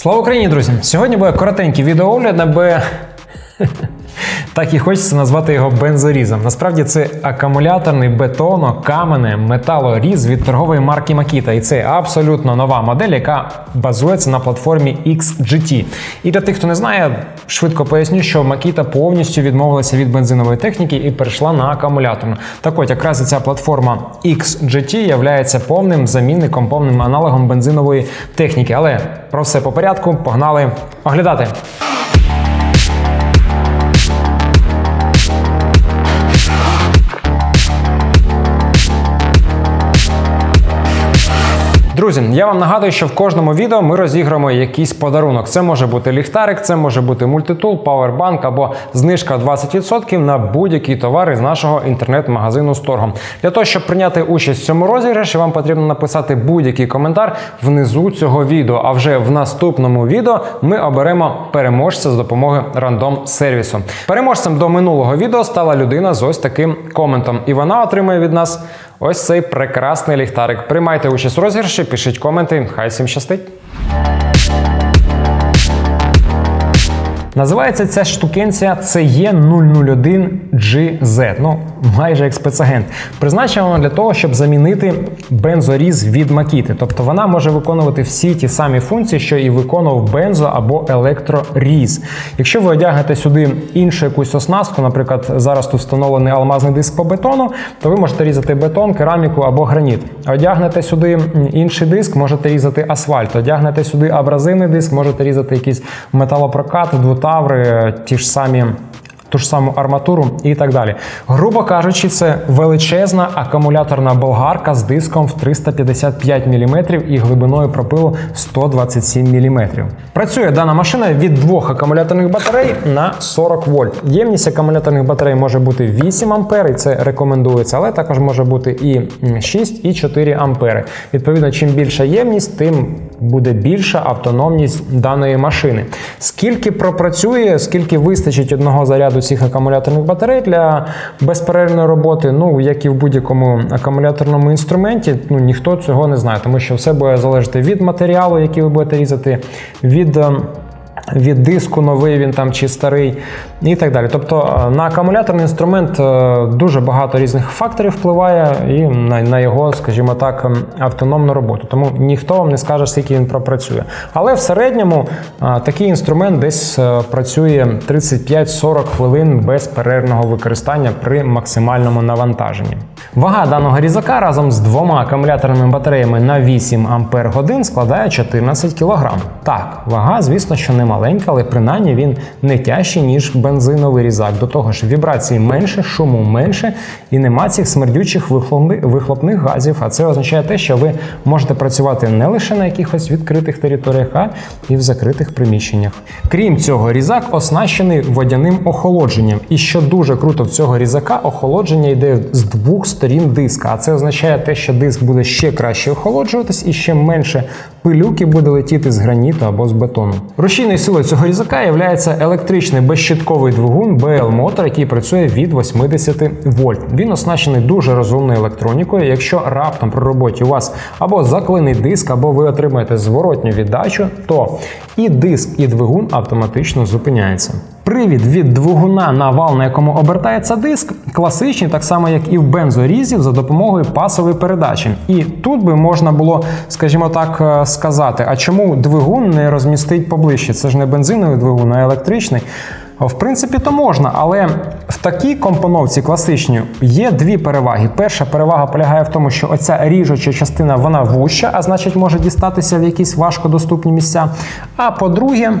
Слава Україні, друзі! Сьогодні буде коротенький відеоогляд, аби так і хочеться назвати його бензорізом. Насправді це акумуляторний бетоно, камене, металоріз від торгової марки Makita. І це абсолютно нова модель, яка базується на платформі XGT. І для тих, хто не знає, швидко поясню, що Makita повністю відмовилася від бензинової техніки і перейшла на акумуляторну. Так от, якраз ця платформа XGT є повним замінником, повним аналогом бензинової техніки. Але про все по порядку погнали оглядати. Друзі, я вам нагадую, що в кожному відео ми розіграємо якийсь подарунок. Це може бути ліхтарик, це може бути мультитул, пауербанк або знижка 20% на будь-які товари з нашого інтернет-магазину Сторгом. Для того, щоб прийняти участь в цьому розіграші, вам потрібно написати будь-який коментар внизу цього відео. А вже в наступному відео ми оберемо переможця з допомогою рандом сервісу. Переможцем до минулого відео стала людина з ось таким коментом, і вона отримує від нас. Ось цей прекрасний ліхтарик. Приймайте участь у розіграші, пишіть коменти. Хай всім щастить. Називається ця штукенція CE001GZ. Ну, майже як спецагент. Призначена вона для того, щоб замінити бензоріз від Макіти. Тобто вона може виконувати всі ті самі функції, що і виконував бензо або електроріз. Якщо ви одягнете сюди іншу якусь оснастку, наприклад, зараз тут встановлений алмазний диск по бетону, то ви можете різати бетон, кераміку або граніт. Одягнете сюди інший диск, можете різати асфальт. Одягнете сюди абразивний диск, можете різати якийсь металопрокат, двотаври, ті ж самі ту ж саму арматуру і так далі. Грубо кажучи, це величезна акумуляторна болгарка з диском в 355 мм і глибиною пропилу 127 мм. Працює дана машина від двох акумуляторних батарей на 40 вольт. Ємність акумуляторних батарей може бути 8 А, і це рекомендується, але також може бути і 6, і 4 А. Відповідно, чим більша ємність, тим буде більша автономність даної машини. Скільки пропрацює, скільки вистачить одного заряду цих акумуляторних батарей для безперервної роботи, ну як і в будь-якому акумуляторному інструменті, ну ніхто цього не знає, тому що все буде залежати від матеріалу, який ви будете різати, від. Від диску новий він там чи старий, і так далі. Тобто е, на акумуляторний інструмент е, дуже багато різних факторів впливає і на, на його, скажімо так, ем, автономну роботу. Тому ніхто вам не скаже, скільки він пропрацює. Але в середньому е, такий інструмент десь працює 35-40 хвилин без перервного використання при максимальному навантаженні. Вага даного різака разом з двома акумуляторними батареями на 8 Ампер годин складає 14 кг. Так, вага, звісно, що не маленька, але принаймні він не тяжчий, ніж бензиновий різак. До того ж, вібрації менше, шуму менше і нема цих смердючих вихлопних газів. А це означає те, що ви можете працювати не лише на якихось відкритих територіях, а і в закритих приміщеннях. Крім цього, різак оснащений водяним охолодженням. І що дуже круто в цього різака, охолодження йде з двох сторін диска. А це означає те, що диск буде ще краще охолоджуватись і ще менше пилюки буде летіти з граніту або з бетону. Рушійною силою цього різака є електричний безщитковий двигун BL Motor, який працює від 80 вольт. Він оснащений дуже розумною електронікою. Якщо раптом при роботі у вас або заклиний диск, або ви отримаєте зворотню віддачу, то і диск, і двигун автоматично зупиняється. Привід від двигуна на вал, на якому обертається диск, класичний, так само як і в бензорізів, за допомогою пасової передачі. І тут би можна було, скажімо так, е, сказати: а чому двигун не розмістить поближче? Це ж не бензиновий двигун, а електричний. В принципі, то можна, але в такій компоновці класичній є дві переваги. Перша перевага полягає в тому, що оця ріжуча частина вона вуща, а значить може дістатися в якісь важкодоступні місця. А по-друге,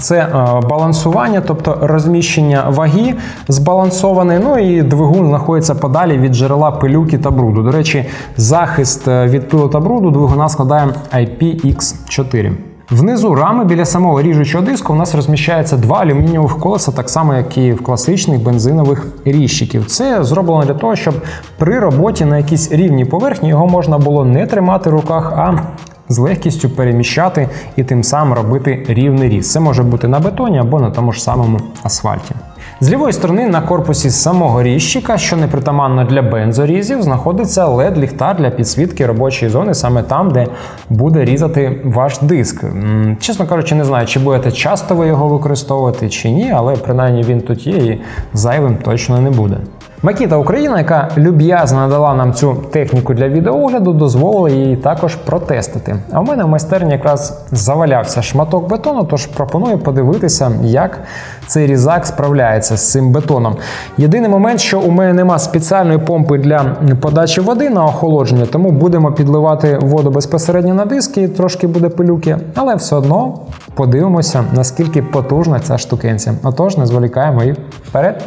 це е, балансування, тобто розміщення ваги збалансоване. Ну і двигун знаходиться подалі від джерела пилюки та бруду. До речі, захист е, від пилу та бруду двигуна складає IPX4. Внизу рами біля самого ріжучого диску у нас розміщається два алюмінієвих колеса, так само, як і в класичних бензинових ріжчиків. Це зроблено для того, щоб при роботі на якійсь рівній поверхні його можна було не тримати в руках, а з легкістю переміщати і тим самим робити рівний різ. Це може бути на бетоні або на тому ж самому асфальті. З лівої сторони на корпусі самого різчика, що не притаманно для бензорізів, знаходиться LED-ліхтар для підсвітки робочої зони, саме там, де буде різати ваш диск. Чесно кажучи, не знаю, чи будете часто ви його використовувати чи ні, але принаймні він тут є і зайвим точно не буде. Макіта Україна, яка люб'язно надала нам цю техніку для відеогляду, дозволила її також протестити. А в мене в майстерні якраз завалявся шматок бетону, тож пропоную подивитися, як цей різак справляється з цим бетоном. Єдиний момент, що у мене нема спеціальної помпи для подачі води на охолодження, тому будемо підливати воду безпосередньо на диски, трошки буде пилюки, але все одно подивимося, наскільки потужна ця штукенця. Отож, не зволікаємо і вперед.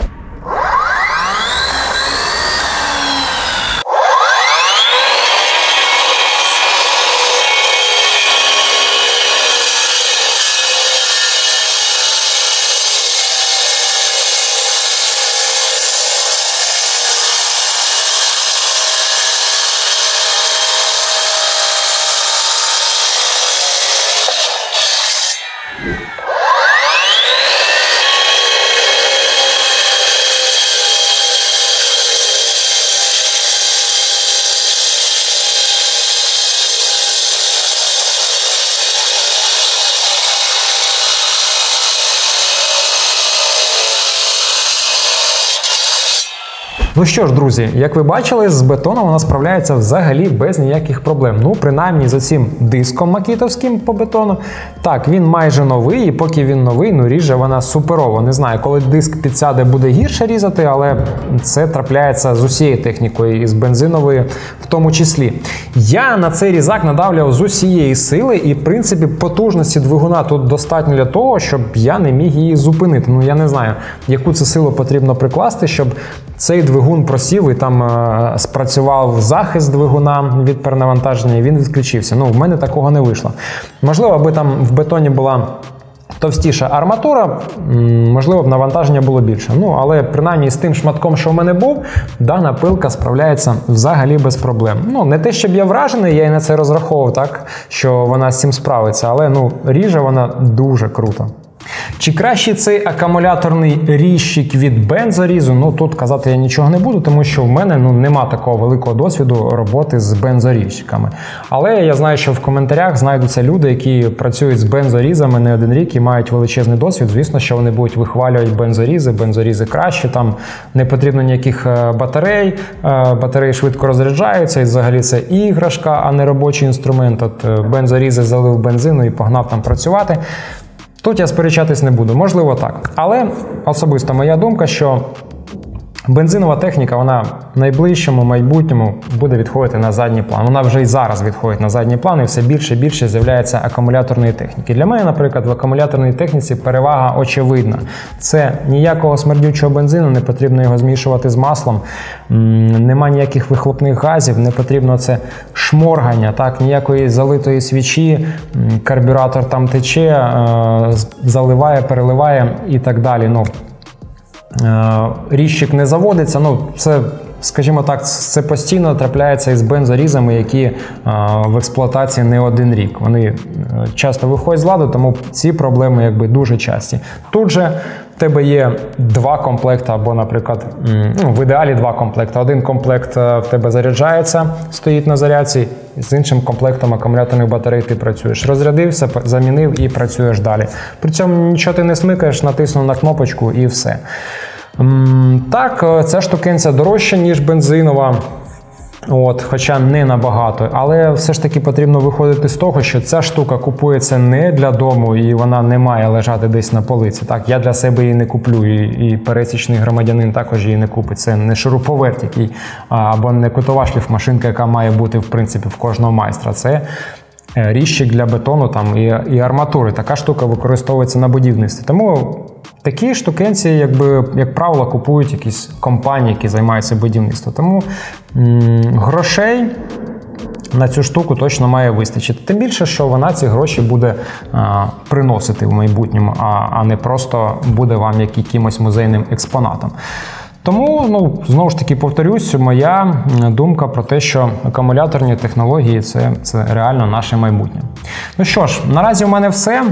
Ну що ж, друзі, як ви бачили, з бетоном вона справляється взагалі без ніяких проблем. Ну, принаймні за цим диском макітовським по бетону. Так, він майже новий, і поки він новий, ну ріже вона суперово. Не знаю, коли диск підсяде, буде гірше різати, але це трапляється з усією технікою, і з бензинової в тому числі. Я на цей різак надавлював з усієї сили, і в принципі потужності двигуна тут достатньо для того, щоб я не міг її зупинити. Ну я не знаю, яку це силу потрібно прикласти, щоб цей двигун просів і там е, спрацював захист двигуна від перенавантаження, і він відключився. Ну, в мене такого не вийшло. Можливо, аби там в бетоні була. Товстіша арматура, можливо, б навантаження було більше. Ну, але принаймні з тим шматком, що в мене був, дана пилка справляється взагалі без проблем. Ну, не те, щоб я вражений, я і на це розраховував, так, що вона з цим справиться, але ну, ріже вона дуже круто. Чи краще цей акумуляторний різчик від бензорізу? Ну тут казати я нічого не буду, тому що в мене ну нема такого великого досвіду роботи з бензорізчиками. Але я знаю, що в коментарях знайдуться люди, які працюють з бензорізами не один рік і мають величезний досвід. Звісно, що вони будуть вихвалювати бензорізи, бензорізи краще. Там не потрібно ніяких е, батарей, е, батареї швидко розряджаються, і взагалі це іграшка, а не робочий інструмент. От е, бензорізи залив бензину і погнав там працювати. Тут я сперечатись не буду, можливо так. Але особисто моя думка, що бензинова техніка, вона в найближчому майбутньому буде відходити на задній план. Вона вже і зараз відходить на задній план, і все більше і більше з'являється акумуляторної техніки. Для мене, наприклад, в акумуляторній техніці перевага очевидна. Це ніякого смердючого бензину, не потрібно його змішувати з маслом, нема ніяких вихлопних газів, не потрібно це шморгання, так, ніякої залитої свічі, карбюратор там тече, е, заливає, переливає і так далі. Ну, Е, Ріжчик не заводиться. Ну, це, скажімо так, це постійно трапляється із бензорізами, які е, в експлуатації не один рік. Вони е, часто виходять з ладу, тому ці проблеми якби дуже часті. Тут же тебе є два комплекти, або, наприклад, ну, в ідеалі два комплекти. Один комплект е, в тебе заряджається, стоїть на зарядці, з іншим комплектом акумуляторних батарей ти працюєш. Розрядився, замінив і працюєш далі. При цьому нічого ти не смикаєш, натиснув на кнопочку і все. Так, е, ця штукенця дорожча, ніж бензинова. От, хоча не набагато, але все ж таки потрібно виходити з того, що ця штука купується не для дому і вона не має лежати десь на полиці. Так, я для себе її не куплю, і, і пересічний громадянин також її не купить. Це не шуруповерт, який або не кутова шліфмашинка, яка має бути в принципі в кожного майстра. Це ріжчик для бетону там і, і арматури. Така штука використовується на будівництві. Тому такі штукенці, якби, як правило, купують якісь компанії, які займаються будівництвом. Тому м, грошей. На цю штуку точно має вистачити. Тим більше, що вона ці гроші буде а, приносити в майбутньому, а, а не просто буде вам як якимось музейним експонатом. Тому, ну знову ж таки повторюсь, моя думка про те, що акумуляторні технології це, це реально наше майбутнє. Ну що ж, наразі у мене все.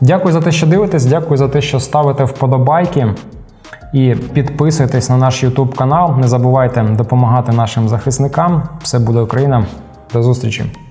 Дякую за те, що дивитесь, дякую за те, що ставите вподобайки. І підписуйтесь на наш YouTube канал. Не забувайте допомагати нашим захисникам. Все буде Україна. До зустрічі!